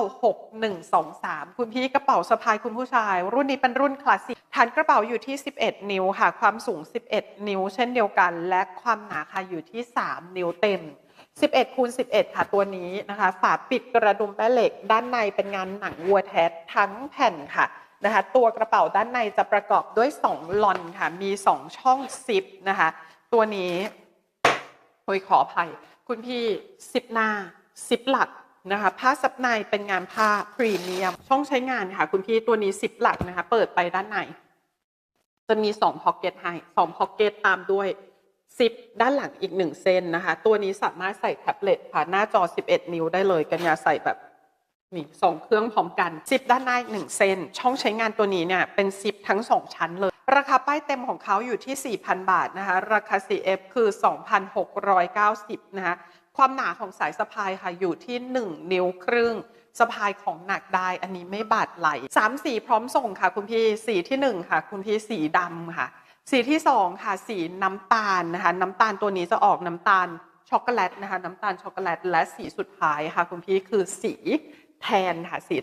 6123 คุณพี่กระเป๋าสะพายคุณผู้ชาย รุ่นนี้เป็นรุ่นคลาสสิกฐานกระเป๋าอยู่ที่ 11 นิ้วค่ะ ความสูง 11 นิ้ว เช่นเดียวกัน และความหนาค่ะอยู่ที่ 3 นิ้วเต็ม 11คูณ11 ค่ะตัวนี้นะคะ ฝาปิดกระดุมแม่เหล็ก ด้านในเป็นงานหนังวัวแท้ทั้งแผ่นค่ะนะคะตัวกระเป๋าด้านในจะประกอบด้วย 2 ลอนค่ะ มี 2 ช่องซิปนะคะ ตัวนี้โอยขออภัย คุณพี่ซิปหน้าซิปหลัก นะคะผ้าซับในเป็นงานผ้าพรีเมียม ช่องใช้งานค่ะ คุณพี่ตัวนี้ซิปหลักนะคะ เปิดไปด้านใน จะมี2พ็อกเก็ตให้2พ็อกเก็ตตามด้วยซิปด้านหลังอีก1เส้นนะคะ ตัวนี้สามารถใส่แท็บเล็ตผ่านหน้าจอ 11 นิ้วได้เลยกันยาใส่แบบนี่สองเครื่องพร้อมกันซิปด้านหน้าอีกหนึ่งเส้นช่องใช้งานตัวนี้เนี่ยเป็นซิปทั้ง2ชั้นเลย ราคาป้ายเต็มของเขาอยู่ที่ 4,000 บาทนะคะ ราคา CF คือ 2,690 นะคะ ความหนาของสายสะพายค่ะอยู่ที่ 1 นิ้วครึ่งสะพายของหนักได้ อันนี้ไม่บาดไหลสามสีพร้อมส่งค่ะ คุณพี่สีที่หนึ่งค่ะ คุณพี่สีดำค่ะ สีที่สองค่ะ สีน้ำตาลนะคะ น้ำตาลตัวนี้จะออกน้ำตาลช็อกโกแลตนะคะ น้ำตาลช็อกโกแลต และสีสุดท้ายค่ะ คุณพี่คือสีแทนค่ะสี